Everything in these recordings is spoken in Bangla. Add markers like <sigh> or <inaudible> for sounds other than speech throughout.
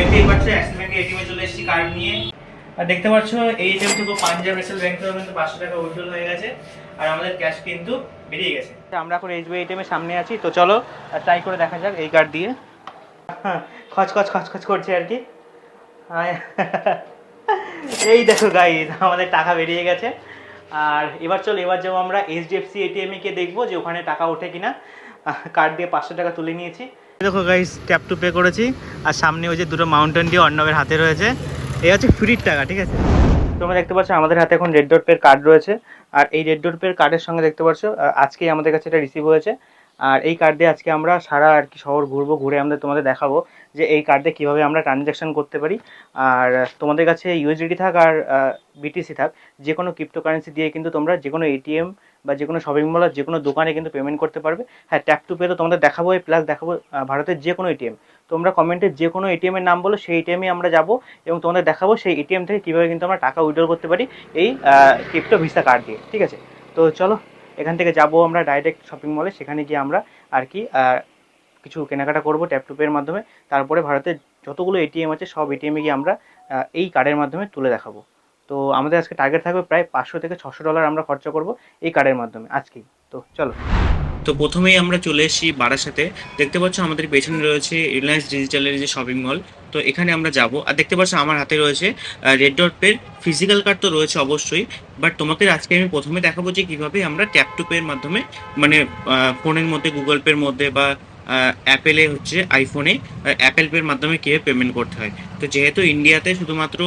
দেখতেই পাচ্ছ অ্যাক্সিস ব্যাংকে এটিএমে চলে এসেছি কার্ড নিয়ে। আর দেখতে পাচ্ছ এই এটিএম থেকে পাঞ্জাব ন্যাশনাল ব্যাংক থেকে কিন্তু পাঁচশো টাকা উইথড্রল হয়ে গেছে আর আমাদের ক্যাশ কিন্তু বেরিয়ে গেছে। আমরা এখন এসবিআই এটিএমের সামনে আছি তো চলো ট্রাই করে দেখা যাক এই কার্ড দিয়ে। হ্যাঁ, খচখচ খচখচ করছে আর কি। এই দেখো গাইজ আমাদের টাকা বেরিয়ে গেছে। আর এবার চলো এবার যাব আমরা এইচডিএফসি এটিএমে কে দেখব যে ওখানে টাকা ওঠে কিনা। কার্ড দিয়ে পাঁচশো টাকা তুলে নিয়েছি। দেখো গাইজ ট্যাপ টু পে করেছি। আর সামনে ওই যে দুটো মাউন্টেন ডিউ অর্ণবের হাতে রয়েছে। এই হচ্ছে ফ্রির টাকা, ঠিক আছে? তোমরা দেখতে পাচ্ছ আমাদের হাতে এখন রেড ডট পের কার্ড রয়েছে। আর এই রেড ডট পের কার্ডের সঙ্গে দেখতে পাচ্ছ আজকেই আমাদের কাছে এটা রিসিভ হয়েছে। আর এই কার্ড আজকে আমরা সারা আর কি শহর ঘুরবো, ঘুরে আমাদের তোমাদের দেখাবো যে এই কার্ড কীভাবে আমরা ট্রানজ্যাকশন করতে পারি। আর তোমাদের কাছে ইউএসডিটি থাক আর বিটিসি থাক যে কোনো ক্রিপ্টোকারেন্সি দিয়ে কিন্তু তোমরা যে কোনো এটিএম বা যে কোনো শপিং মল যে কোনো দোকানে কিন্তু পেমেন্ট করতে পারবে। হ্যাঁ ট্যাপ টু পে তো তোমাদের দেখাবো প্লাস দেখাবো ভারতের যে কোনো এটিএম তোমরা কমেন্টে যে কোনো এটিএম এর নাম বলো, সেই এটিএমে আমরা যাব এবং তোমাদের দেখাবো সেই এটিএম থেকে কীভাবে কিন্তু আমরা টাকা উইড্রল করতে পারি এই ক্রিপ্টো ভিসা কার্ড দিয়ে, ঠিক আছে? তো চলো, এখান থেকে যাব আমরা ডাইরেক্ট শপিং মলে সেখানে গিয়ে আমরা আর কি কিছু কেনাকাটা করব ট্যাপ টু পের মাধ্যমে। তারপরে ভারতের যতগুলো এটিএম আছে, সব এটিএমে গিয়ে আমরা এই কার্ডের মাধ্যমে তুলে দেখাবো। তো আমাদের আজকে টার্গেট থাকবে প্রায় পাঁচশো থেকে ছশো ডলার আমরা খরচা করব এই কার্ডের মাধ্যমে, আজকেই। তো চলো। তো প্রথমেই আমরা চলে এসেছি বারাসাতে। দেখতে পাচ্ছ আমাদের পেছনে রয়েছে রিলায়েন্স ডিজিটালের যে শপিং মল তো এখানে আমরা যাব। আর দেখতে পাচ্ছ আমার হাতে রয়েছে রেড ডট পের ফিজিক্যাল কার্ড তো রয়েছে অবশ্যই। বাট তোমাকে আজকে আমি প্রথমে দেখাবো যে কীভাবে আমরা ট্যাপ টু পের মাধ্যমে মানে ফোনের মধ্যে গুগল পের মধ্যে বা অ্যাপেলে হচ্ছে আইফোনে অ্যাপেল পের মাধ্যমে কীভাবে পেমেন্ট করতে হয়। তো যেহেতু ইন্ডিয়াতে শুধুমাত্র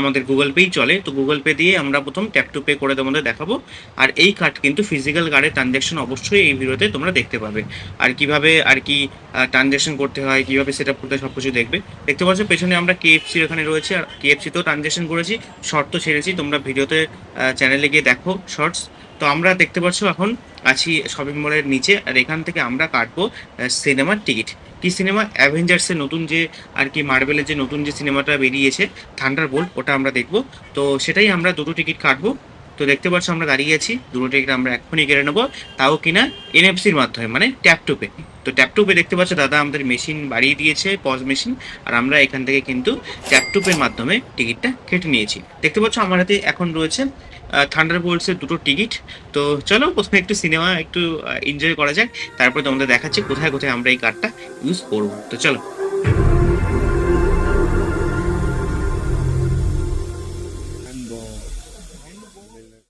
আমাদের গুগল পেই চলে। তো গুগল পে দিয়ে আমরা প্রথম ট্যাপ টু পে করে তোমাদের দেখাবো। আর এই কার্ড কিন্তু ফিজিক্যাল কার্ডের ট্রানজ্যাকশন অবশ্যই এই ভিডিওতে তোমরা দেখতে পাবে। আর কীভাবে, আর কি ট্রানজ্যাকশন করতে হয়, কীভাবে সেট আপ করতে হয় সব কিছু দেখবে। দেখতে পাচ্ছ, পেছনে আমরা কেএফসির এখানে রয়েছে। আর কেএফসিতেও ট্রানজ্যাকশন করেছি শর্ট তো ছেড়েছি। তোমরা ভিডিওতে চ্যানেলে গিয়ে দেখো শর্টস তো আমরা দেখতে পাচ্ছ, এখন আছি শপিং মলের নিচে। আর এখান থেকে আমরা কাটবো সিনেমার টিকিট কি সিনেমা? অ্যাভেঞ্জার্সের নতুন যে আর কি মার্বেলের যে নতুন যে সিনেমাটা বেরিয়েছে থান্ডার বোল্ট ওটা আমরা দেখব। তো সেটাই আমরা দুটো টিকিট কাটবো। তো দেখতে পাচ্ছ আমরা দাঁড়িয়ে আছি। দুটো টিকিট আমরা এক্ষুনি কেড়ে নেব। তাও কিনা এনএফসির মাধ্যমে মানে ট্যাপ টু পে তো ট্যাপ টু দেখতে পাচ্ছ দাদা আমাদের মেশিন বাড়িয়ে দিয়েছে পজ মেশিন আর আমরা এখান থেকে কিন্তু ট্যাপ টু মাধ্যমে টিকিটটা কেটে নিয়েছি। দেখতে পাচ্ছ আমার হাতে এখন রয়েছে থান্ডার বোল্টসের দুটো টিকিট। তো চলো প্রথমে একটু সিনেমা একটু এনজয় করা যাক, তারপরে তোমাদের দেখাচ্ছি কোথায় কোথায় আমরা এই কার্ডটা ইউজ করব। তো চলো।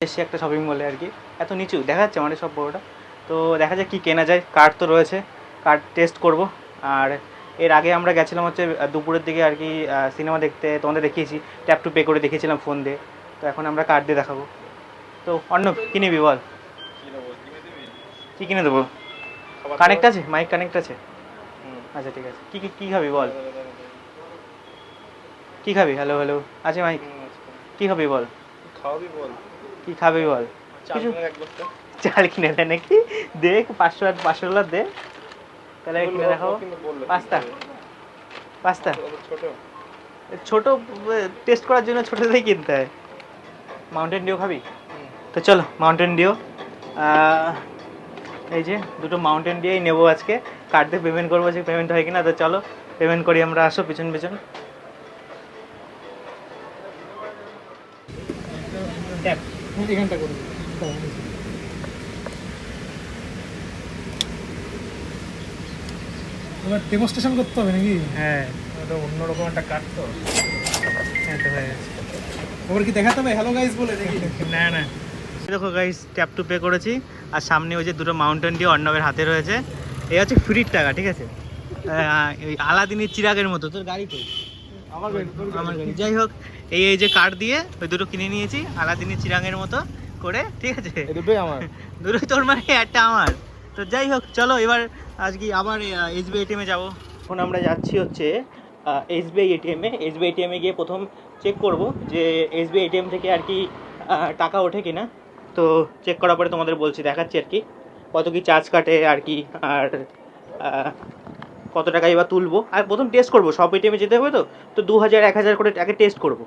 এসে একটা শপিং মলে আর কি। এত নিচু দেখা যাচ্ছে আমাদের সব বড়োটা। তো দেখা যাক কি কেনা যায় কার্ড তো রয়েছে। কার্ড টেস্ট করব। আর এর আগে আমরা গেছিলাম হচ্ছে দুপুরের দিকে আর কি সিনেমা দেখতে তোমাদের দেখিয়েছি ট্যাপ টু পে করে দেখিয়েছিলাম ফোন দিয়ে। তো এখন আমরা কার্ড দিয়ে দেখাবো। তো অন্য কি নিবি বল? কি কিনে দেবো? কানেক্ট আছে? মাইক কানেক্ট আছে? আচ্ছা ঠিক আছে। কি কি কি খাবি বল? কী খাবি? হ্যালো হ্যালো আছে মাইক কী খাবি বল? বল। কি খাবি বল? কিছু- চাল কিনে দেয় নাকি? দেখ পাঁচশো পাঁচশো ডলার দে। তাহলে কিনে দেখাবো ও কিন্তু পাস্তা। পাস্তা। বলল, ছোট ছোট টেস্ট করার জন্য ছোটোতেই কিনতে হয়। মাউন্টেন ডিউ খাবি? তো চলো মাউন্টেন ডিউ এই যে দুটো মাউন্টেন ডিউই নেব আজকে। কার্ড দিয়ে পেমেন্ট করব যে পেমেন্ট হয় কিনা তো চলো পেমেন্ট করি আমরা আসো পিছন পিছন। এখানটা করবি এবার ডেমনস্ট্রেশন করতে হবে নাকি? হ্যাঁ। ওটা অন্যরকম একটা কাট তো। হ্যাঁ তো হয়ে গেছে। কি দেখাতে হবে? হ্যালো গাইস বলে দেখি না না। দেখো গাইস ট্যাপ টু পে করেছি। আর সামনে ওই যে দুটো মাউন্টেন ডিউ অর্ণবের হাতে রয়েছে। এই হচ্ছে ফ্রির টাকা ঠিক আছে? আহ, ওই আলাদিনের চিরাগের মতো। তোর গাড়ি তো আমার গাড়ি, যাই হোক এই এই যে কার্ড দিয়ে ওই দুটো কিনে নিয়েছি আলাদিনের চিরাগের মতো করে ঠিক আছে? দুটোই আমার। দুটো তোর মানে একটা আমার। তো যাই হোক, চলো এবার আজকে আবার এসবিআই এটিএমে যাব। এখন আমরা যাচ্ছি হচ্ছে এসবিআই এটিএমে এসবিআই এটিএমে গিয়ে প্রথম চেক করব যে এসবিআই এটিএম থেকে আর কি টাকা ওঠে কিনা। তো চেক করার পরে তোমাদের বলছি, দেখাচ্ছি আর কি, কত কি চার্জ কাটে আর কি, আর কত টাকা এবার তুলবো। আর প্রথম টেস্ট করব, সব এটিএমে যেতে হবে তো? তো দু হাজার এক হাজার করে আগে টেস্ট করব।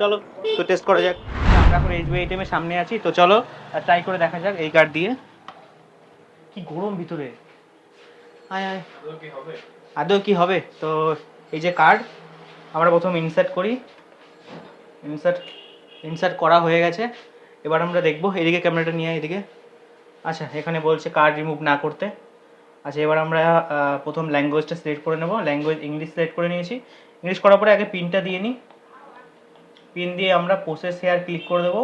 চলো, তো টেস্ট করা যাক। আমরা এখন এসবিআই এটিএমের সামনে আছি, তো চলো ট্রাই করে দেখা যাক এই কার্ড দিয়ে। কি গরম ভিতরে? আয় আয়। আদৌ কি হবে? তো এই যে কার্ড আমরা প্রথম ইনসার্ট করি। ইনসার্ট ইনসার্ট করা হয়ে গেছে। এবার আমরা দেখব এদিকে ক্যামেরাটা নিয়ে এদিকে। আচ্ছা এখানে বলছে কার্ড রিমুভ না করতে। আচ্ছা এবার আমরা প্রথম ল্যাঙ্গুয়েজটা সিলেক্ট করে নেব। ল্যাঙ্গুয়েজ ইংলিশ সিলেক্ট করে নিয়েছি। ইংলিশ করার পরে আগে পিনটা দিয়ে নিই পিন দিয়ে আমরা প্রসেস হেয়ার ক্লিক করে দেবো।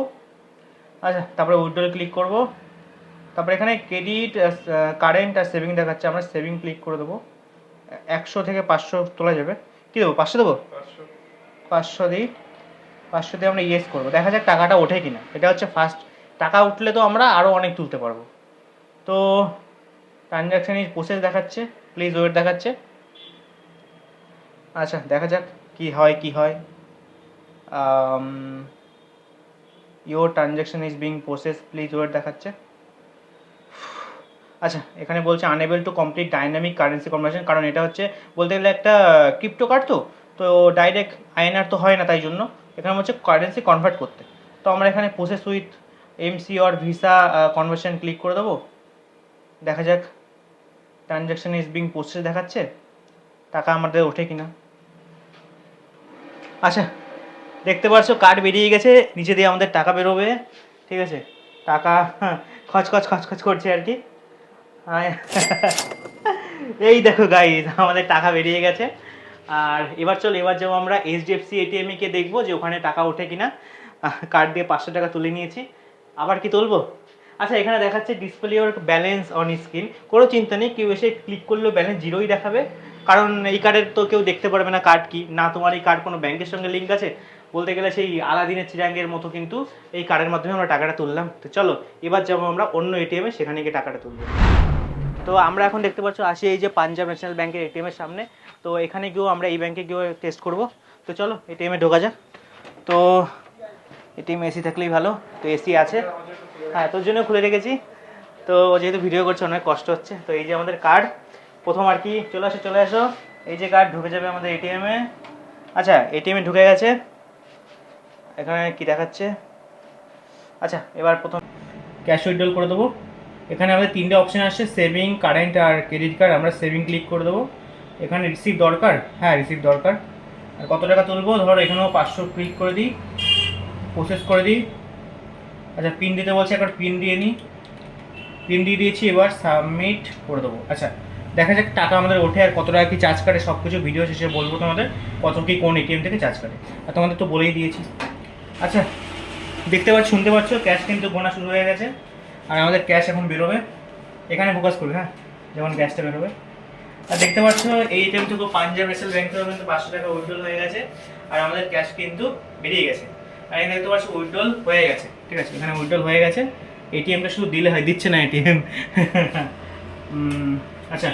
আচ্ছা তারপরে উইড্রল ক্লিক করব। তারপরে এখানে ক্রেডিট কারেন্ট আর সেভিং দেখাচ্ছে আমরা সেভিং ক্লিক করে দেবো। একশো থেকে পাঁচশো তোলা যাবে। কী দেবো? পাঁচশো দেবো? পাঁচশো। দিই। পাঁচশো দিয়ে আমরা ইয়েস করব। দেখা যাক টাকাটা ওঠে কিনা। এটা হচ্ছে ফার্স্ট টাকা উঠলে তো আমরা আরও অনেক তুলতে পারব। তো ট্রানজ্যাকশান ইজ প্রসেস দেখাচ্ছে। প্লিজ ওয়েট দেখাচ্ছে। আচ্ছা দেখা যাক কি হয় কি হয়। Your transaction is being process please wait দেখাচ্ছে। আচ্ছা এখানে বলছে unable to complete dynamic currency conversion কারণ এটা হচ্ছে বলতে গেলে একটা ক্রিপ্টো কার্ড তো? তো ডাইরেক্ট আইএনআর তো হয় না তাই জন্য। এখানে হচ্ছে কারেন্সি কনভার্ট করতে। তো আমরা এখানে process with MC or visa conversion click করে দেবো। দেখা যাক ট্রানজ্যাকশন ইজ বিং প্রসেস দেখাচ্ছে। টাকা আমাদের ওঠে কিনা। আচ্ছা দেখতে পাচ্ছ কার্ড বেরিয়ে গেছে নিচে দিয়ে আমাদের টাকা বেরোবে। ঠিক আছে? টাকা হ্যাঁ, খচখচ খচখচ করছে আর কি। এই দেখো গাইজ আমাদের টাকা বেরিয়ে গেছে। আর এবার চল, এবার যাব আমরা এইচডিএফসি এটিএমে কে দেখব যে ওখানে টাকা ওঠে কিনা। কার্ড দিয়ে পাঁচশো টাকা তুলে নিয়েছি। আবার কি তুলবো? আচ্ছা এখানে দেখাচ্ছে display or balance on screen কোনো চিন্তা নেই, কেউ এসে ক্লিক করলেও ব্যালেন্স জিরোই দেখাবে। কারণ এই কার্ডের তো কেউ দেখতে পারবে না কার্ড কি। না, তোমার এই কার্ড কোনো ব্যাংকের সঙ্গে লিঙ্ক আছে? বলতে গেলে সেই আলাদিনের চিরাঙ্গের মতো কিন্তু এই কার্ডের মাধ্যমে আমরা টাকাটা তুললাম। তো চলো, এবার যাব আমরা অন্য এটিএমে সেখানে গিয়ে টাকাটা তুলবো। তো আমরা এখন দেখতে পাচ্ছ, আসি এই যে পাঞ্জাব ন্যাশনাল ব্যাংকের এটিএম এর সামনে। তো এখানে গিয়েও আমরা এই ব্যাংকে গিয়েও টেস্ট করব। তো চলো এটিএমে ঢোকা যাক। তো এটিএম এসি থাকলেই ভালো, তো এসি আছে। হ্যাঁ তোর জন্য খুলে রেখেছি। তো যেহেতু ভিডিও করছে, অনেক কষ্ট হচ্ছে। তো এই যে আমাদের কার্ড প্রথম আর কি, চলে আসো চলে আসো। এই যে কার্ড ঢুকে যাবে আমাদের এটিএমে আচ্ছা এটিএমে ঢুকে গেছে। এখানে কি দেখাচ্ছে? আচ্ছা এবার প্রথম ক্যাশ উইথড্রল করে দেবো। এখানে আমাদের তিনটে অপশান আসছে সেভিং কারেন্ট আর ক্রেডিট কার্ড আমরা সেভিং ক্লিক করে দেবো। এখানে রিসিভ দরকার? হ্যাঁ রিসিভ দরকার। আর কত টাকা তুলবো? ধরো এখানেও পাঁচশো ক্লিক করে দিই প্রসেস করে দিই। আচ্ছা পিন দিতে বলছে, একবার পিন দিয়ে নিই। পিন দিয়ে দিয়েছি, এবার সাবমিট করে দেবো। আচ্ছা দেখা যাক টাকা আমাদের ওঠে আর কত টাকা কি চার্জ কাটে সব কিছু ভিডিও শেষে বলব তোমাদের, কত কি কোন এটিএম থেকে চার্জ কাটে। আর তোমাদের তো বলেই দিয়েছি। আচ্ছা দেখতে পাচ্ছ, শুনতে পাচ্ছ ক্যাশ কিন্তু গোনা শুরু হয়ে গেছে। আর আমাদের ক্যাশ এখন বেরোবে। এখানে ফোকাস করবে হ্যাঁ? যেমন ক্যাশটা বেরোবে। আর দেখতে পাচ্ছ, এই এটিএম থেকে পাঞ্জাব ন্যাশনাল ব্যাংক থেকে কিন্তু পাঁচশো টাকা উইড্রল হয়ে গেছে। আর আমাদের ক্যাশ কিন্তু বেরিয়ে গেছে। আর এখানে দেখতে পাচ্ছ উইড্রল হয়ে গেছে। ঠিক আছে? এখানে উইড্রল হয়ে গেছে। এটিএমটা শুধু দিলে হয়, দিচ্ছে না এটিএম <laughs> আচ্ছা।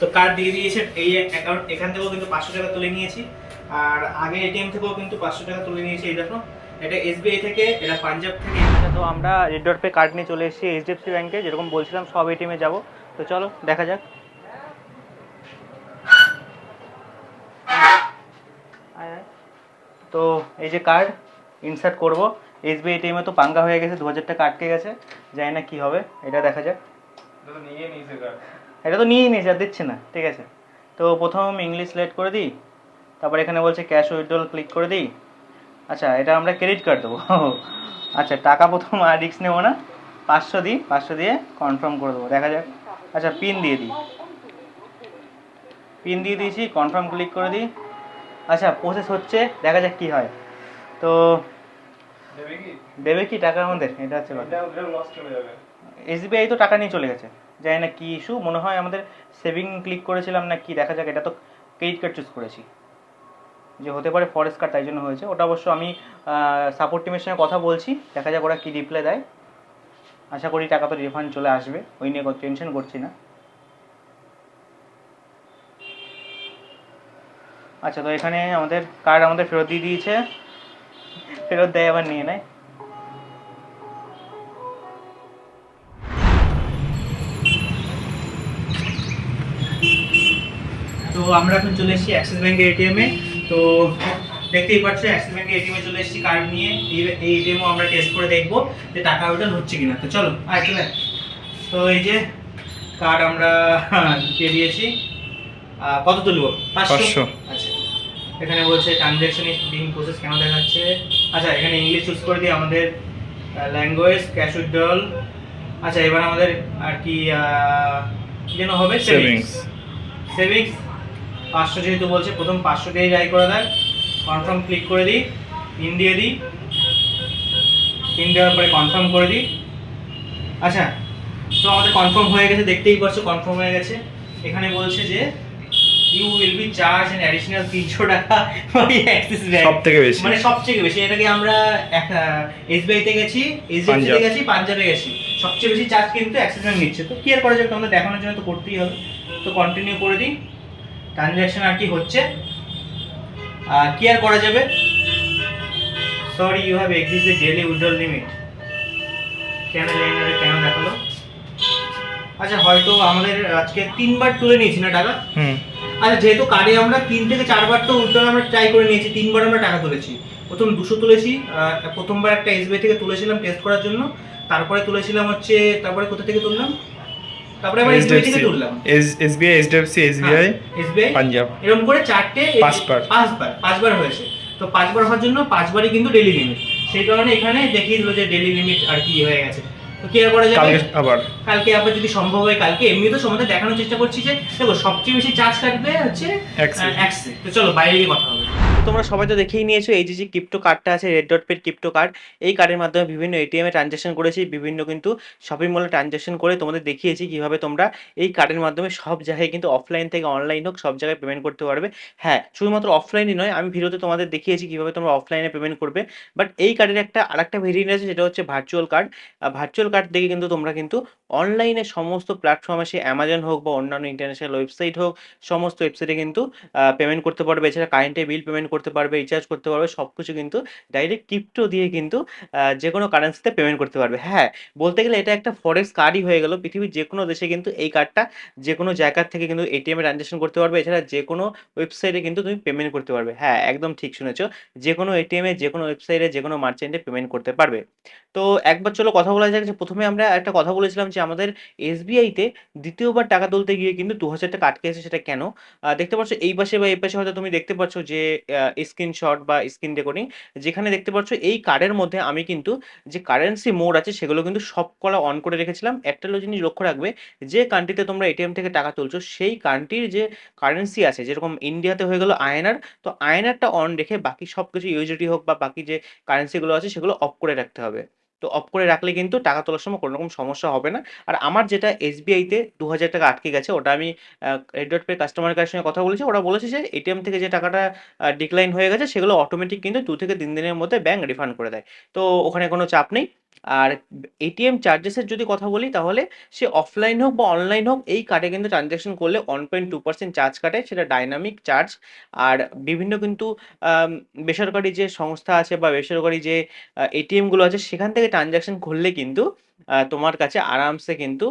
তো কার্ড দিয়ে দিয়েছে, এই অ্যাকাউন্ট এখান থেকেও কিন্তু পাঁচশো টাকা তুলে নিয়েছি। আর আগে এটিএম থেকেও কিন্তু পাঁচশো টাকা তুলে নিয়েছি, এই দেখো। এটা এসবিআই থেকে এটা পাঞ্জাব থেকে। তো আমরা রেড ডট পে কার্ড নিয়ে চলে এসেছি এইচডিএফসি ব্যাংকে যেরকম বলছিলাম সব এটিএমে যাব। তো চলো দেখা যাক। আয় আয়। তো এই যে কার্ড ইনসার্ট করব। এসবিআই এটিএমে তো পাঙ্গা হয়ে গেছে দু হাজার টাকা আটকে গেছে। জানি না কি হবে এটা দেখা যাক। নিয়ে এটা তো নিয়েই নিয়েছে আর দিচ্ছে না ঠিক আছে। তো প্রথম ইংলিশ সিলেক্ট করে দিই। তারপর এখানে বলছে ক্যাশ উইথড্রল ক্লিক করে দিই। আচ্ছা এটা আমরা ক্রেডিট কার্ড দেবো। আচ্ছা টাকা প্রথম আর রিক্স নেব না। পাঁচশো দিই পাঁচশো দিয়ে কনফার্ম করে দেবো। দেখা যাক। আচ্ছা পিন দিয়ে দিই। পিন দিয়ে দিয়েছি কনফার্ম ক্লিক করে দিই। আচ্ছা প্রসেস হচ্ছে দেখা যাক কি হয়। তো দেবে কি? টাকা আমাদের? এটা হচ্ছে এসবিআই তো টাকা নিয়ে চলে গেছে। জানি না কি ইস্যু মনে হয় আমাদের সেভিং ক্লিক করেছিলাম না কি দেখা যাক এটা তো ক্রেডিট কার্ড চুজ করেছি। যে হতে পারে ফরেস্ট কার্ড তাই জন্য হয়েছে। ওটা অবশ্য আমি সাপোর্ট টিমের সঙ্গে কথা বলছি, দেখা যাক ওরা কী রিপ্লাই দেয়। আশা করি টাকা তো রিফান্ড চলে আসবে, ওই নিয়ে টেনশন করছি না। আচ্ছা তো এখানে আমাদের কার্ড আমাদের ফেরত দিয়ে দিয়েছে। ফেরত দেয় আবার নিয়ে নেয়। তো আমরা এখন চলে এসেছি অ্যাক্সিস ব্যাঙ্কের এটিএমে তো দেখতেই পাচ্ছ অ্যাক্সিস ব্যাংকের এটিএমে চলে এসেছি কার্ড নিয়ে। এই- এটিএমও আমরা টেস্ট করে দেখব যে টাকা ওঠান হচ্ছে কিনা। তো চলো আয় চলে তো এই যে কার্ড আমরা দিয়ে দিয়েছি। কত তুলবো? পাঁচশো। আচ্ছা। এখানে বলছে ট্রানজ্যাকশন ইজ বিং প্রসেস কেন দেখাচ্ছে? আচ্ছা এখানে ইংলিশ চুজ করে দিই আমাদের ল্যাঙ্গুয়েজ ক্যাশ উইথড্রল আচ্ছা এবার আমাদের আর কি যেন হবে? সেভিংস সেভিংস পাঁচশো যেহেতু বলছে প্রথম পাঁচশো দিয়ে যাই করে দেয় কনফার্ম ক্লিক করে দিই পিন দিয়ে দিই। পিন দেওয়ার পরে কনফার্ম করে দিই। আচ্ছা তো আমাদের কনফার্ম হয়ে গেছে দেখতেই পাচ্ছ কনফার্ম হয়ে গেছে। এখানে বলছে যে you will be charge an additional তিনশো টাকা ওই অ্যাক্সিস ব্যাংক সব থেকে বেশি। মানে সবচেয়ে বেশি এটাকে আমরা এসবিআই তে গেছি এইচডিএফসি তে গেছি পাঞ্জাবে গেছি। সবচেয়ে বেশি চার্জ কিন্তু অ্যাক্সিস ব্যাংক নিচ্ছে। তো কি আর করা যাবে? তোমাদের দেখানোর জন্য তো করতেই হবে। তো কন্টিনিউ করে দিই। ট্রানজ্যাকশন আর কি হচ্ছে? আর কি আর করা যাবে? Sorry you have exceed the daily withdrawal limit কেন জানি না কেন দেখাল? আচ্ছা হয়তো আমাদের আজকে তিনবার তুলে নিয়েছি না টাকা? হুম। আচ্ছা যেহেতু কার্ডে আমরা তিন থেকে চারবার তো উইথড্রল আমরা ট্রাই করে নিয়েছি তিনবার আমরা টাকা তুলেছি। প্রথম দুশো তুলেছি প্রথমবার একটা এসবিআই থেকে তুলেছিলাম টেস্ট করার জন্য। তারপরে তুলেছিলাম হচ্ছে তারপরে কোথা থেকে তুললাম? তারপরে আবার এসবিআই থেকে তুললাম। SBI HDFC SBI SBI Punjab এরকম করে চারটে পাঁচবার। পাঁচবার পাঁচবার হয়েছে। তো পাঁচবার হওয়ার জন্য পাঁচবারই কিন্তু ডেলি লিমিট সেই কারণে এখানে দেখিয়ে দিল যে ডেলি লিমিট আর কি হয়ে গেছে। তো কি আর করা যাবে? আবার। কালকে আবার যদি সম্ভব হয় কালকে এমনি তো দেখানোর চেষ্টা করছি যে দেখো সবচেয়ে বেশি চার্জ কাটবে হচ্ছে। অ্যাক্সে তো চলো বাইরে গিয়ে কথা হবে। তোমরা সবাই তো দেখেই নিয়েছো, এই যে যে ক্রিপ্টো কার্ডটা আছে red dot paid crypto card এই কার্ডের মাধ্যমে বিভিন্ন এটিএম ট্রানজ্যাকশন করেছি, বিভিন্ন কিন্তু শপিং মলে ট্রানজ্যাকশন করে তোমাদের দেখিয়েছি কীভাবে তোমরা এই কার্ডের মাধ্যমে সব জায়গায় কিন্তু অফলাইন থেকে অনলাইন হোক, সব জায়গায় পেমেন্ট করতে পারবে। হ্যাঁ শুধুমাত্র অফলাইনই নয়, আমি ভিডিওতে তোমাদের দেখিয়েছি কীভাবে তোমরা অফলাইনে পেমেন্ট করবে। বাট এই কার্ডের একটা, আরেকটা ভেরিয়েন্ট আছে, সেটা হচ্ছে ভার্চুয়াল কার্ড ভার্চুয়াল কার্ড দেখে কিন্তু তোমরা কিন্তু অনলাইনে সমস্ত প্ল্যাটফর্মে সে অ্যামাজন হোক বা অন্যান্য ইন্টারন্যাশনাল ওয়েবসাইট হোক, সমস্ত ওয়েবসাইটে কিন্তু পেমেন্ট করতে পারবে। এছাড়া কারেন্টের বিল পেমেন্ট করতে পারবে রিচার্জ করতে পারবে সব কিছু কিন্তু ডাইরেক্ট ক্রিপ্টো দিয়ে কিন্তু যে কোনো কারেন্সিতে পেমেন্ট করতে পারবে। হ্যাঁ বলতে গেলে এটা একটা ফরেক্স কার্ডই হয়ে গেল। পৃথিবীর যে কোনো দেশে কিন্তু এই কার্ডটা যে কোনো জায়গার থেকে কিন্তু এটিএমে ট্রানজ্যাকশন করতে পারবে। এছাড়া যে কোনো ওয়েবসাইটে কিন্তু তুমি পেমেন্ট করতে পারবে। হ্যাঁ একদম ঠিক শুনেছো। যে কোনো এটিএমে যে কোনো ওয়েবসাইটে যে কোনো মার্চেন্টে পেমেন্ট করতে পারবে। তো একবার চলো কথা বলা যাক যে প্রথমে আমরা একটা কথা বলেছিলাম যে আমাদের এসবিআইতে দ্বিতীয়বার টাকা তুলতে গিয়ে কিন্তু দু হাজার টাকা আটকে আছে সেটা কেন? দেখতে পাচ্ছ এই পাশে বা এই পাশে হয়তো তুমি দেখতে পাচ্ছ যে স্ক্রিনশট বা স্ক্রিন রেকর্ডিং যেখানে দেখতে পাচ্ছ এই কার্ডের মধ্যে আমি কিন্তু যে কারেন্সি মোড আছে সেগুলো কিন্তু সব কলা অন করে রেখেছিলাম। একটা জিনিস লক্ষ্য রাখবে যে কান্ট্রিতে তোমরা এটিএম থেকে টাকা তুলছো, সেই কান্ট্রির যে কারেন্সি আছে, যেরকম ইন্ডিয়াতে হয়ে গেল আয়নার, তো আয়নারটা অন রেখে বাকি সব কিছু ইউজিটি হোক বা বাকি যে কারেন্সিগুলো আছে সেগুলো অফ করে রাখতে হবে। তো অফ করে রাখলে কিন্তু টাকা তোলার সময় কোনো রকম সমস্যা হবে না। আর আমার যেটা এসবিআইতে দু হাজার টাকা আটকে গেছে, ওটা আমি রেড পে কাস্টমার কেয়ারের সঙ্গে কথা বলেছি, ওরা বলেছে যে এটিএম থেকে যে টাকাটা ডিক্লাইন হয়ে গেছে, সেগুলো অটোমেটিক কিন্তু দু থেকে তিন দিনের মধ্যে ব্যাঙ্ক রিফান্ড করে দেয়। তো ওখানে কোনো চাপ নেই। আর এটিএম চার্জেসের যদি কথা বলি, তাহলে সে অফলাইন হোক বা অনলাইন হোক, এই কার্ডে কিন্তু ট্রানজ্যাকশন করলে one point two percent charge কাটে, সেটা ডাইনামিক চার্জ আর বিভিন্ন কিন্তু বেসরকারি যে সংস্থা আছে বা বেসরকারি যে এটিএমগুলো আছে, সেখান থেকে ট্রানজ্যাকশন করলে কিন্তু তোমার কাছে আরামসে কিন্তু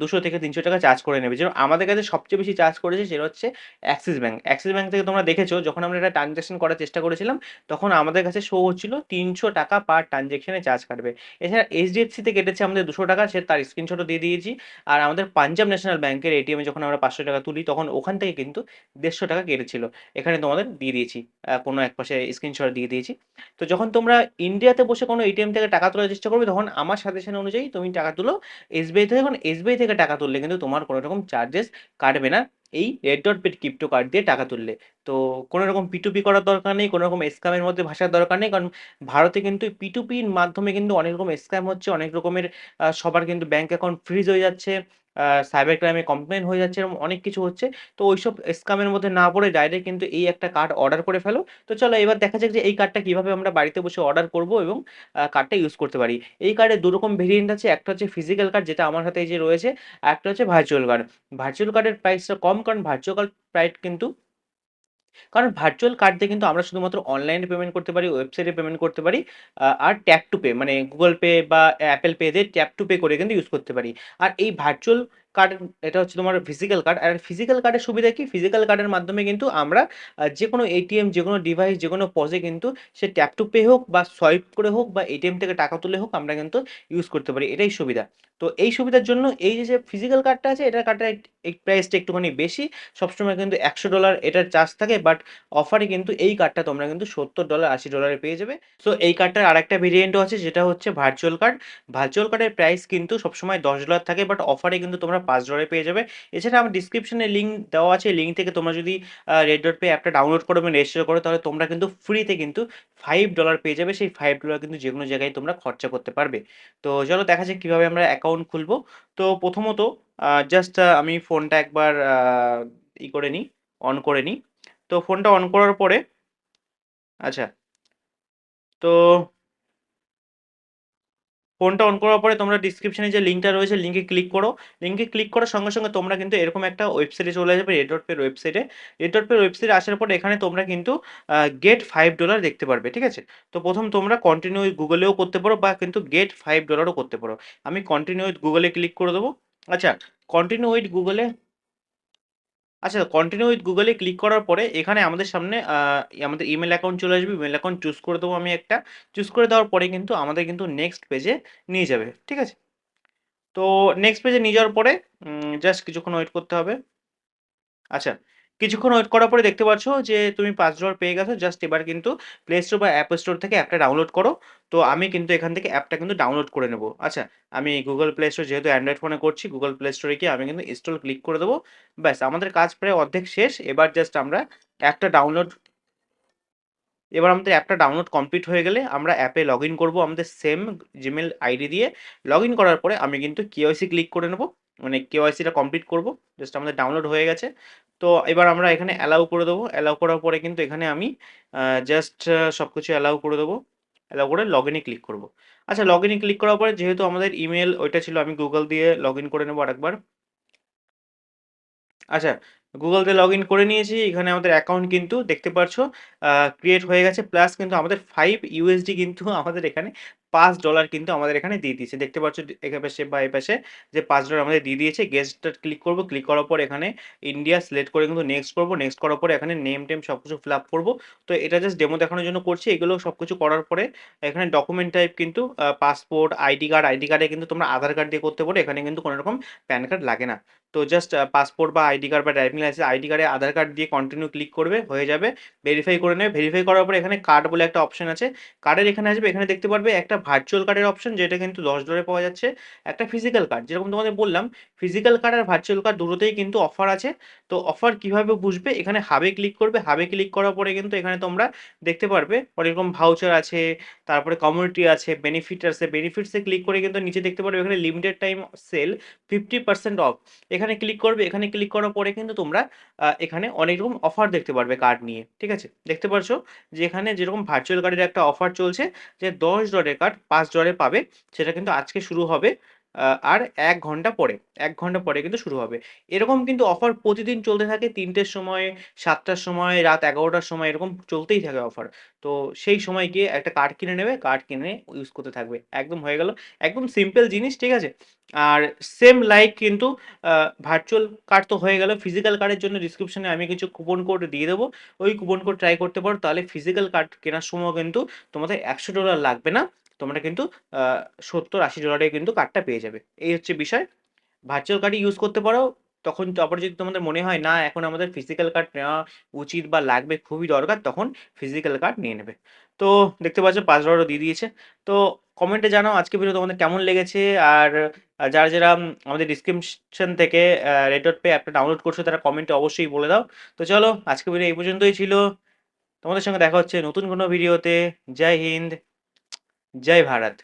দুশো থেকে তিনশো টাকা চার্জ করে নেবে। যেমন আমাদের কাছে সবচেয়ে বেশি চার্জ করেছে সেটা হচ্ছে অ্যাক্সিস ব্যাঙ্ক অ্যাক্সিস ব্যাঙ্ক থেকে তোমরা দেখেছ, যখন আমরা এটা ট্রানজ্যাকশন করার চেষ্টা করেছিলাম, তখন আমাদের কাছে শো হচ্ছিল তিনশো টাকা পার ট্রানজ্যাকশনে চার্জ কাটবে। এছাড়া এইচডিএফসিতে কেটেছে আমাদের দুশো টাকা, সে তার স্ক্রিনশটও দিয়ে দিয়েছি। আর আমাদের পাঞ্জাব ন্যাশনাল ব্যাঙ্কের এটিএমে যখন আমরা পাঁচশো টাকা তুলি, তখন ওখান থেকে কিন্তু দেড়শো টাকা কেটেছিল। এখানে তোমাদের দিয়ে দিয়েছি কোনো এক পাশে স্ক্রিনশট দিয়ে দিয়েছি। তো যখন তোমরা ইন্ডিয়াতে বসে কোনো এটিএম থেকে টাকা তোলার চেষ্টা করবে, তখন আমার সাজেশন অনুযায়ী তুমি টাকা তুলো এসবিআই থেকে এখন এসবিআই থেকে টাকা তুললে কিন্তু তোমার কোনো রকম চার্জেস কাটবে না। এই red dot paid crypto card দিয়ে টাকা তুললে। তো কোনো রকম পিটুপি করার দরকার নেই, কোনো রকম স্ক্যামের মধ্যে ভাসার দরকার নেই। কারণ ভারতে কিন্তু পিটুপির মাধ্যমে কিন্তু অনেক রকম স্ক্যাম হচ্ছে, অনেক রকমের সবার কিন্তু ব্যাঙ্ক অ্যাকাউন্ট ফ্রিজ হয়ে যাচ্ছে। সাইবার ক্রাইমে কমপ্লেন হয়ে যাচ্ছে এরকম অনেক কিছু হচ্ছে। তো ওইসব স্ক্যামের মধ্যে না পড়ে ডাইরেক্ট কিন্তু এই একটা কার্ড অর্ডার করে ফেলো। তো চলো এবার দেখা যাক যে এই কার্ডটা কীভাবে আমরা বাড়িতে বসে অর্ডার করব এবং কার্ডটা ইউজ করতে পারি। এই কার্ডে দু রকম ভেরিয়েন্ট আছে, একটা হচ্ছে ফিজিক্যাল কার্ড যেটা আমার হাতে এই যে রয়েছে একটা হচ্ছে ভার্চুয়াল কার্ড ভার্চুয়াল কার্ডের প্রাইসটা কম, কারণ ভার্চুয়াল কার্ড প্রাইস কিন্তু কারণ ভার্চুয়াল কার্ড দিয়ে কিন্তু আমরা শুধুমাত্র অনলাইনে পেমেন্ট করতে পারি ওয়েবসাইটে পেমেন্ট করতে পারি আর ট্যাপ টু পে মানে গুগল পে বা অ্যাপেল পে দিয়ে ট্যাপ টু পে করে কিন্তু ইউজ করতে পারি। আর এই ভার্চুয়াল কার্ড এটা হচ্ছে তোমার ফিজিক্যাল কার্ড আর ফিজিক্যাল কার্ডের সুবিধা কি? ফিজিক্যাল কার্ডের মাধ্যমে কিন্তু আমরা যে কোনো এটিএম যে কোনো ডিভাইস যে কোনো পজে কিন্তু সে ট্যাপ টু পে হোক বা সোয়াইপ করে হোক বা এটিএম থেকে টাকা তুলে হোক আমরা কিন্তু ইউজ করতে পারি, এটাই সুবিধা। তো এই সুবিধার জন্য এই যে যে ফিজিক্যাল কার্ডটা আছে এটার কার্ডটা এই প্রাইসটা একটুখানি বেশি। সবসময় কিন্তু একশো ডলার এটার চার্জ থাকে বাট অফারে কিন্তু এই কার্ডটা তোমরা কিন্তু সত্তর ডলার আশি ডলারে পেয়ে যাবে। সো এই কার্ডটার আরেকটা ভেরিয়েন্টও আছে, যেটা হচ্ছে ভার্চুয়াল কার্ড ভার্চুয়াল কার্ডের প্রাইস কিন্তু সবসময় দশ ডলার থাকে বাট অফারে কিন্তু তোমরা পাঁচ ডলারে পেয়ে যাবে। এছাড়া আমার ডিসক্রিপশনে লিঙ্ক দেওয়া আছে লিঙ্ক থেকে তোমরা যদি রেড ডট পে অ্যাপটা ডাউনলোড করো এবং রেজিস্টার করো, তাহলে তোমরা কিন্তু ফ্রিতে কিন্তু ফাইভ ডলার পেয়ে যাবে। সেই ফাইভ ডলার কিন্তু যে কোনো জায়গায় তোমরা খরচা করতে পারবে। তো চলো দেখা যাক কীভাবে আমরা অ্যাকাউন্ট খুলবো। তো প্রথমত জাস্ট আমি ফোনটা একবার ই করে নিই অন করে নিই। তো ফোনটা অন করার পরে আচ্ছা তো ফোনটা অন করার পরে তোমরা ডিসক্রিপশনে যে লিঙ্কটা রয়েছে লিঙ্কে ক্লিক করো। লিঙ্কে ক্লিক করার সঙ্গে সঙ্গে তোমরা কিন্তু এরকম একটা ওয়েবসাইটে চলে যাবে রেড ডট পের ওয়েবসাইটে রেড ডট পের ওয়েবসাইটে আসার পরে এখানে তোমরা কিন্তু গেট ফাইভ ডলার দেখতে পারবে, ঠিক আছে? তো প্রথম তোমরা কন্টিনিউ গুগলেও করতে পারো বা কিন্তু গেট ফাইভ ডলারও করতে পারো। আমি কন্টিনিউ গুগলে ক্লিক করে দেবো। আচ্ছা কন্টিনিউ উইথ গুগলে আচ্ছা কন্টিনিউ উইথ গুগলে ক্লিক করার পরে এখানে আমাদের সামনে আমাদের ইমেল অ্যাকাউন্ট চলে আসবে। ইমেল অ্যাকাউন্ট চুজ করে দেবো আমি একটা। চুজ করে দেওয়ার পরে কিন্তু আমাদের কিন্তু নেক্সট পেজে নিয়ে যাবে, ঠিক আছে? তো নেক্সট পেজে নিয়ে যাওয়ার পরে জাস্ট কিছুক্ষণ ওয়েট করতে হবে। আচ্ছা কিছুক্ষণ ওয়েট করার পরে দেখতে পাচ্ছ যে তুমি পাঁচ ডলার পেয়ে গেছো। জাস্ট এবার কিন্তু প্লে স্টোর বা অ্যাপ স্টোর থেকে অ্যাপটা ডাউনলোড করো। তো আমি কিন্তু এখান থেকে অ্যাপটা কিন্তু ডাউনলোড করে নেব। আচ্ছা আমি গুগল প্লে স্টোর যেহেতু অ্যান্ড্রয়েড ফোনে করছি গুগল প্লে স্টোরে গিয়ে আমি কিন্তু ইনস্টল ক্লিক করে দেবো। ব্যাস, আমাদের কাজ প্রায় অর্ধেক শেষ। এবার জাস্ট আমরা অ্যাপটা ডাউনলোড এবার আমাদের অ্যাপটা ডাউনলোড কমপ্লিট হয়ে গেলে আমরা অ্যাপে লগ ইন করব আমাদের সেম জিমেল আইডি দিয়ে। লগ ইন করার পরে আমি কিন্তু কেওয়াইসি ক্লিক করে নেব। মানে কেওয়াইসিটা কমপ্লিট করব। জাস্ট আমাদের ডাউনলোড হয়ে গেছে। তো এবার আমরা এখানে অ্যালাউ করে দেবো। অ্যালাউ করার পরে কিন্তু এখানে আমি জাস্ট সব কিছু অ্যালাউ করে দেবো। অ্যালাউ করে লগ ইনে ক্লিক করব। আচ্ছা লগ ইনে ক্লিক করার পরে যেহেতু আমাদের ইমেল ওইটা ছিল, আমি গুগল দিয়ে লগ ইন করে নেব আরেকবার। আচ্ছা গুগল দিয়ে লগ ইন করে নিয়েছি। এখানে আমাদের অ্যাকাউন্ট কিন্তু দেখতে পাচ্ছ ক্রিয়েট হয়ে গেছে। প্লাস কিন্তু আমাদের ফাইভ ইউএসডি কিন্তু আমাদের এখানে পাঁচ ডলার কিন্তু আমাদের এখানে দিয়ে দিয়েছে। দেখতে পাচ্ছ এখানে পাশে বা এই পাশে যে পাঁচ ডলার আমাদের দিয়ে দিয়েছে গেস্টটা ক্লিক করব। ক্লিক করার পর এখানে ইন্ডিয়া সিলেক্ট করে কিন্তু নেক্সট করব। নেক্সট করার পরে এখানে নেম টেম সব কিছু ফিল আপ করব। তো এটা জাস্ট ডেমো দেখানোর জন্য করছি। এগুলো সব কিছু করার পরে এখানে ডকুমেন্ট টাইপ কিন্তু পাসপোর্ট আইডি কার্ড আইডি কার্ডে কিন্তু তোমরা আধার কার্ড দিয়ে করতে পারো। এখানে কিন্তু কোনো রকম প্যান কার্ড লাগে না। তো জাস্ট পাসপোর্ট বা আইডি কার্ড বা ড্রাইভিং লাইসেন্স আইডি কার্ডে আধার কার্ড দিয়ে কন্টিনিউ ক্লিক করবে, হয়ে যাবে ভেরিফাই করে নেবে ভেরিফাই করার পরে এখানে কার্ড বলে একটা অপশন আছে কার্ডের এখানে আসবে, এখানে দেখতে পারবে একটা ভার্চুয়াল কার্ডের অপশন যেটা কিন্তু দশ ডলারে পাওয়া যাচ্ছে, একটা ফিজিক্যাল কার্ড যেরকম তোমাদের বললাম ফিজিক্যাল কার্ড আর ভার্চুয়াল কার্ড দুটোতেই কিন্তু অফার আছে, তো অফার কীভাবে বুঝবে, এখানে হাবে ক্লিক করবে হাবে ক্লিক করার পরে কিন্তু এখানে তোমরা দেখতে পারবে অনেক রকম ভাউচার আছে, তারপরে কমিউনিটি আছে বেনিফিট আছে বেনিফিটসে ক্লিক করে কিন্তু নিচে দেখতে পারবে, এখানে limited time sale fifty percent off এখানে ক্লিক করবে, এখানে ক্লিক করার পরে কিন্তু তোমরা এখানে অনেক রকম অফার দেখতে পারবে কার্ড নিয়ে, ঠিক আছে? দেখতে পারছ? যে এখানে যেরকম ভার্চুয়াল কার্ডের একটা অফার চলছে, যে দশ ডলারের কার্ড পাঁচ ডলারে পাবে, সেটা কিন্তু আজকে শুরু হবে। আর এক ঘণ্টা পরে, এক ঘণ্টা পরে কিন্তু শুরু হবে। এরকম কিন্তু অফার প্রতিদিন চলতে থাকে, তিনটের সময়, সাতটার সময়, রাত এগারোটার সময় এরকম চলতেই থাকে অফার তো সেই সময় গিয়ে একটা কার্ড কিনে নেবে কার্ড কিনে ইউজ করতে থাকবে। একদম হয়ে গেল। একদম সিম্পল জিনিস, ঠিক আছে? আর সেম লাইক কিন্তু ভার্চুয়াল কার্ড তো হয়ে গেল। ফিজিক্যাল কার্ডের জন্য ডিসক্রিপশনে আমি কিছু কুপন কোড দিয়ে দেবো। ওই কুপন কোড ট্রাই করতে পারো, তাহলে ফিজিক্যাল কার্ড কেনার সময় কিন্তু তোমাদের একশো ডলার লাগবে না। তোমরা কিন্তু সত্তর আশি ডলারে কিন্তু কার্ডটা পেয়ে যাবে। এই হচ্ছে বিষয়। ভার্চুয়াল কার্ডই ইউজ করতে পারো। তখন তারপরে যদি তোমাদের মনে হয়, না, এখন আমাদের ফিজিক্যাল কার্ড নেওয়া উচিত বা লাগবে খুবই দরকার, তখন ফিজিক্যাল কার্ড নিয়ে নেবে। তো দেখতে পাচ্ছ, পাঁচ ডলারও দিয়ে দিয়েছে। তো কমেন্টে জানাও আজকে ভিডিও তোমাদের কেমন লেগেছে। আর যারা যারা আমাদের ডিসক্রিপশন থেকে রেড পে অ্যাপটা ডাউনলোড করছ, তারা কমেন্টে অবশ্যই বলে দাও। তো চলো আজকে ভিডিও এই পর্যন্তই ছিল। তোমাদের সঙ্গে দেখা হচ্ছে নতুন কোনো ভিডিওতে জয় হিন্দ। জয় ভারত।